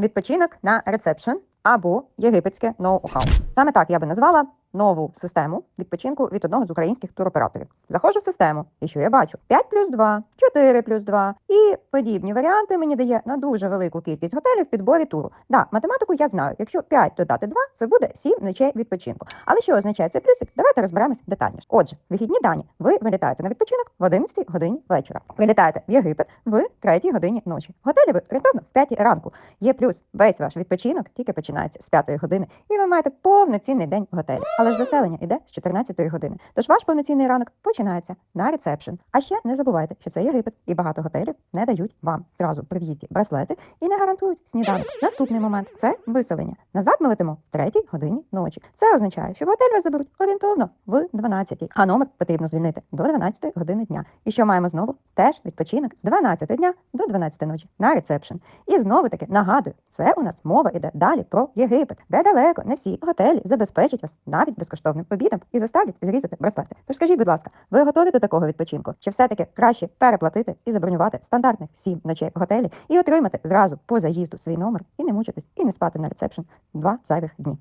відпочинок на ресепшн або єгипетське ноу-хау. Саме так я би назвала нову систему відпочинку від одного з українських туроператорів. Заходжу в систему, і що я бачу? 5 плюс 2, 4 плюс 2 і подібні варіанти мені дає на дуже велику кількість готелів в підборі туру. Да, математику я знаю. Якщо 5 додати 2, це буде 7 ночей відпочинку. Але що означає цей плюсик? Давайте розберемось детальніше. Отже, вихідні дані. Ви вилітаєте на відпочинок в 11 годині вечора. Прилітаєте в Єгипет в 3 годині ночі. Готелі ви орієнтовно в 5 ранку. Є плюс весь ваш відпочинок тільки починається з 5 години, і ви маєте повноцінний день в готелі. Але ж заселення йде з 14 години. Тож ваш повноцінний ранок починається на ресепшн. А ще не забувайте, що це Єгипет, і багато готелів не дають вам зразу при в'їзді браслети і не гарантують сніданок. Наступний момент це виселення. Назад ми летимо в третій годині ночі. Це означає, що готель вас заберуть орієнтовно в 12, а номер потрібно звільнити до 12 години дня. І що маємо знову? Теж відпочинок з 12 дня до 12 ночі на ресепшн. І знову таки нагадую, це у нас мова іде далі про Єгипет, де далеко не всі готелі забезпечать вас навіть безкоштовним обідом і заставлять зрізати браслети. Тож скажіть, будь ласка, ви готові до такого відпочинку? Чи все-таки краще переплатити і забронювати стандартних 7 ночей в готелі і отримати зразу по заїзду свій номер і не мучитись, і не спати на ресепшн два зайвих дні?